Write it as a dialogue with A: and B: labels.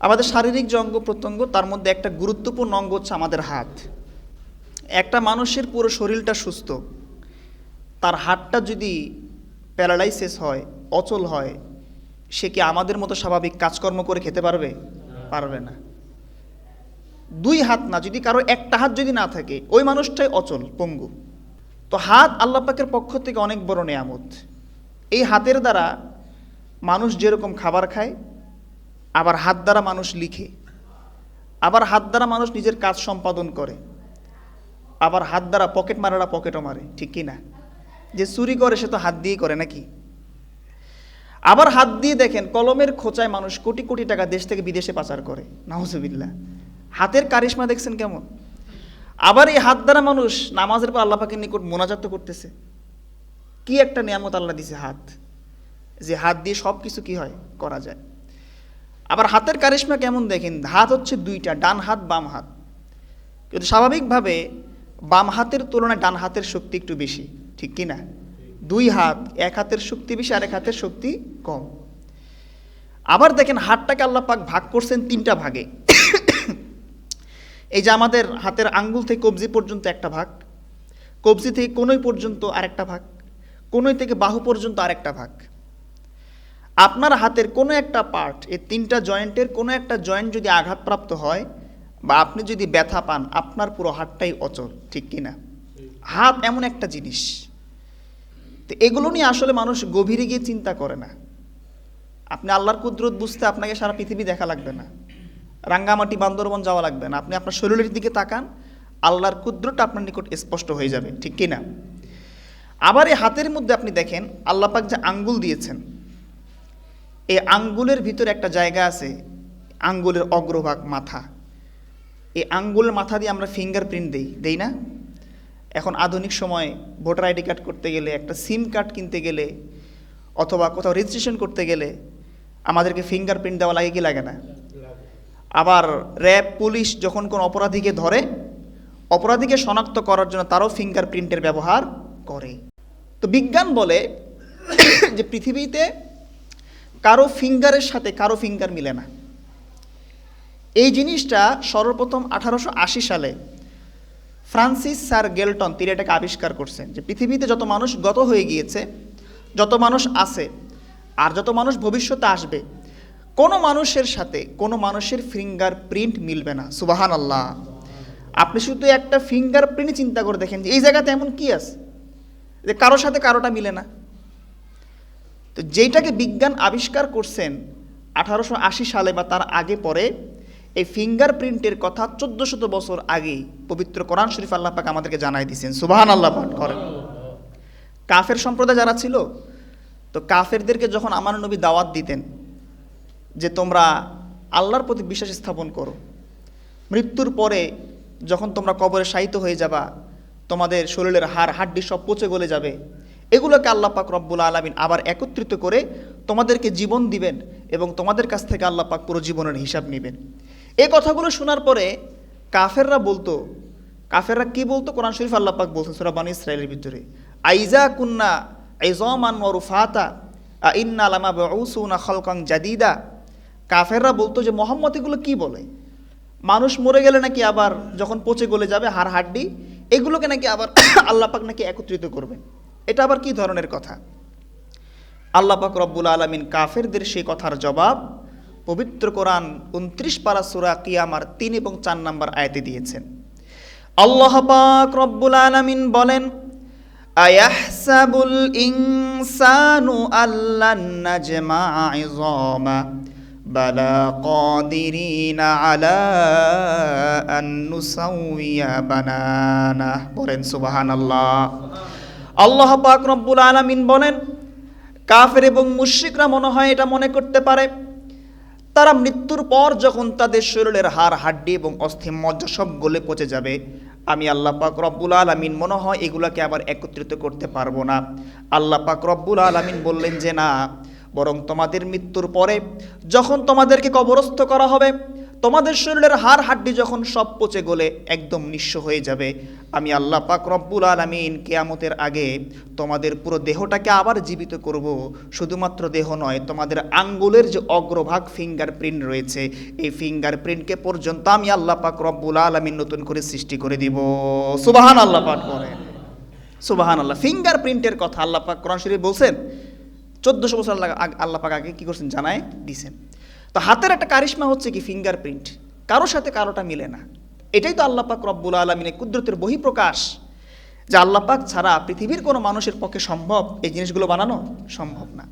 A: আমাদের শারীরিক অঙ্গ প্রত্যঙ্গ, তার মধ্যে একটা গুরুত্বপূর্ণ অঙ্গ হচ্ছে আমাদের হাত। একটা মানুষের পুরো শরীরটা সুস্থ, তার হাতটা যদি প্যারালাইসিস হয়, অচল হয়, সে কি আমাদের মতো স্বাভাবিক কাজকর্ম করে খেতে পারবে? পারবে না। দুই হাত না, যদি কারও একটা হাত যদি না থাকে, ওই মানুষটাই অচল, পঙ্গু। তো হাত আল্লাহ পাকের পক্ষ থেকে অনেক বড় নেয়ামত। এই হাতের দ্বারা মানুষ যেরকম খাবার খায় আবার হাত দ্বারা মানুষ লিখে, আবার হাত দ্বারা মানুষ নিজের কাজ সম্পাদন করে, আবার হাত দ্বারা পকেট মারারা পকেটও মারে, ঠিক কি না? যে চুরি করে সে তো হাত দিয়েই করে নাকি? আবার হাত দিয়ে দেখেন কলমের খোঁচায় মানুষ কোটি কোটি টাকা দেশ থেকে বিদেশে পাচার করে নাহজবিল্লা হাতের কারিশমা দেখছেন কেমন? আবার এই হাত দ্বারা মানুষ নামাজের পর আল্লাহ পাকের নিকট মোনাজাত করতেছে। কি একটা নিয়ামত আল্লাহ দিছে হাত? যে হাত দিয়ে সব কিছু কি হয়? করা যায়। আবার হাতের কারিশমা কেমন দেখেন? হাত হচ্ছে দুইটা, ডান হাত, বাম হাত। কিন্তু স্বাভাবিকভাবে বাম হাতের তুলনায় ডান হাতের শক্তি একটু বেশি, ঠিক কি না দুই হাত, এক হাতের শক্তি বেশি আর এক হাতের শক্তি কম। আবার দেখেন হাতটাকে আল্লাহ পাক ভাগ করছেন তিনটা ভাগে। এই যে আমাদের হাতের আঙ্গুল থেকে কবজি পর্যন্ত একটা ভাগ, কবজি থেকে কোনোই পর্যন্ত আরেকটা ভাগ কোনোই থেকে বাহু পর্যন্ত আরেকটা ভাগ। আপনার হাতের কোনো একটা পার্ট এই তিনটা জয়েন্টের কোনো একটা জয়েন্ট যদি আঘাতপ্রাপ্ত হয়, বা আপনি যদি ব্যথা পান, আপনার পুরো হাতটাই অচল, ঠিক কি না? হাত এমন একটা জিনিস। তো এগুলো নিয়ে আসলে মানুষ গভীরে গিয়ে চিন্তা করে না। আপনি আল্লাহর কুদরত বুঝতে আপনাকে সারা পৃথিবী দেখা লাগবে না। রাঙ্গামাটি, বান্দরবন যাওয়া লাগবে না। আপনি আপনার শরীরের দিকে তাকান, আল্লাহর কুদরতটা আপনার নিকট স্পষ্ট হয়ে যাবে, ঠিক কি না? আবার এই হাতের মধ্যে আপনি দেখেন আল্লাপাক যে আঙ্গুল দিয়েছেন এই আঙ্গুলের ভিতরে একটা জায়গা আছে, আঙ্গুলের অগ্রভাগ মাথা। এই আঙ্গুল মাথা দিয়ে আমরা ফিঙ্গারপ্রিন্ট দিই, দেই না? এখন আধুনিক সময় ভোটার আইডি কার্ড করতে গেলে, একটা সিম কার্ড কিনতে গেলে, অথবা কোথাও রেজিস্ট্রেশন করতে গেলে, আমাদেরকে ফিঙ্গারপ্রিন্ট দেওয়া লাগে কি লাগে না? আবার র্যাব, পুলিশ যখন কোনো অপরাধীকে ধরে, অপরাধীকে শনাক্ত করার জন্য তারও ফিঙ্গারপ্রিন্টের ব্যবহার করে। তো বিজ্ঞান বলে যে পৃথিবীতে কারও ফিঙ্গারের সাথে কারও ফিঙ্গার মিলে না। এই জিনিসটা সর্বপ্রথম আঠারোশো আশি সালে ফ্রান্সিস স্যার গেলটন, তিনি এটাকে আবিষ্কার করছেন যে পৃথিবীতে যত মানুষ গত হয়ে গিয়েছে, যত মানুষ আছে আর যত মানুষ ভবিষ্যতে আসবে, কোনো মানুষের সাথে কোনো মানুষের ফিঙ্গার প্রিন্ট মিলবে না। সুবাহান আল্লাহ আপনি শুধু একটা ফিঙ্গার প্রিন্ট চিন্তা করে দেখেন যে এই জায়গাতে এমন কি আছে? যে কারোর সাথে কারোটা মিলে না। তো যেইটাকে বিজ্ঞান আবিষ্কার করছেন আঠারোশো আশি সালে বা তার আগে পরে, এই ফিঙ্গার প্রিন্টের কথা চোদ্দ শত বছর আগেই পবিত্র কোরআন শরীফ আল্লাহ পাক আমাদেরকে জানাই দিয়েছেন। সুবাহান আল্লাহ পাক, করেন। কাফের সম্প্রদায় যারা ছিল, তো কাফেরদেরকে যখন আমার নবী দাওয়াত দিতেন যে তোমরা আল্লাহর প্রতি বিশ্বাস স্থাপন করো, মৃত্যুর পরে যখন তোমরা কবরে শায়িত হয়ে যাবা, তোমাদের শরীরের হাড়, হাড্ডি সব পচে গলে যাবে এগুলোকে আল্লাহ পাক রব্বুল আলমিন আবার একত্রিত করে তোমাদেরকে জীবন দিবেন এবং তোমাদের কাছ থেকে আল্লাহ পাক পুরো জীবনের হিসাব নেবেন। এই কথাগুলো শোনার পরে কাফেররা বলতো, কাফেররা কি বলতো? কোরআন শরীফ আল্লাহ পাক বলতো সুরা বানী ইসরায়েলের ভিতরে, আইজা কুন্না আইজমান ওরুফাতা ইন্না লামা বাউসুনা খলকাং জাদিদা? কাফেররা বলতো যে, মোহাম্মদ এগুলো কী বলে? মানুষ মরে গেলে নাকি আবার যখন পচে গলে যাবে, হাড় হাড্ডি? এগুলোকে নাকি আবার আল্লাহ পাক নাকি একত্রিত করবেন। এটা আবার কি ধরনের কথা? আল্লাহ পাক রব্বুল আলমিন কাফেরদের সেই কথার জবাব পবিত্র কোরআন উনত্রিশ পারা সুরা কিয়ামার তিন এবং চার নাম্বার আয়তে দিয়েছেন। আল্লাহ পাক রব্বুল আলমিন বলেন, আয়াহসাবুল ইনসানু আল্লান নাজমা ইযামা, বালা কাদিরিনা আলা আন নুসাউইয়া বানানা। বলেন সুবহানাল্লাহ। আল্লাহ পাক রব্বুল আলামিন বলেন, কাফের এবং মুশরিকরা মনে হয় এটা মনে করতে পারে। তারা মৃত্যুর পর যখন তাদের শরীরের হাড়, হাড্ডি এবং অস্থি মজ্জা সব গলে পচে যাবে, আমি আল্লাহ পাক রব্বুল আলমিন মনে হয় এগুলোকে আবার একত্রিত করতে পারব না। আল্লাহ পাক রব্বুল আলমিন বললেন যে, না, বরং তোমাদের মৃত্যুর পরে যখন তোমাদেরকে কবরস্থ করা হবে তোমাদের শরীরের হাড় হাড্ডি যখন সব পচে গলে একদম নিঃস্ব হয়ে যাবে, আমি আল্লাহ পাক রব্বুল আলমিন কেয়ামতের আগে তোমাদের পুরো দেহটাকে আবার জীবিত করব। শুধুমাত্র দেহ নয়, তোমাদের আঙ্গুলের যে অগ্রভাগ ফিঙ্গার প্রিন্ট রয়েছে, এই ফিঙ্গার প্রিন্টকে পর্যন্ত আমি আল্লাহ পাক রব্বুল আলমিন নতুন করে সৃষ্টি করে দিব। সুবাহান আল্লাহ পাক করেন সুবাহান আল্লাহ ফিঙ্গার প্রিন্টের কথা আল্লাহ পাক কোরআন শরীফ বলছেন, চোদ্দশো বছর আল্লাহ আল্লাহ পাক আগে কী করছেন? জানায় দিছেন। তো হাতের একটা কারিশমা হচ্ছে কি ফিঙ্গার প্রিন্ট কারোর সাথে কারোটা মিলে না। এটাই তো আল্লাপাক রব্বুল আলমিনের কুদরতের বহিঃপ্রকাশ। যে আল্লাপাক ছাড়া পৃথিবীর কোনো মানুষের পক্ষে সম্ভব এই জিনিসগুলো বানানো সম্ভব না।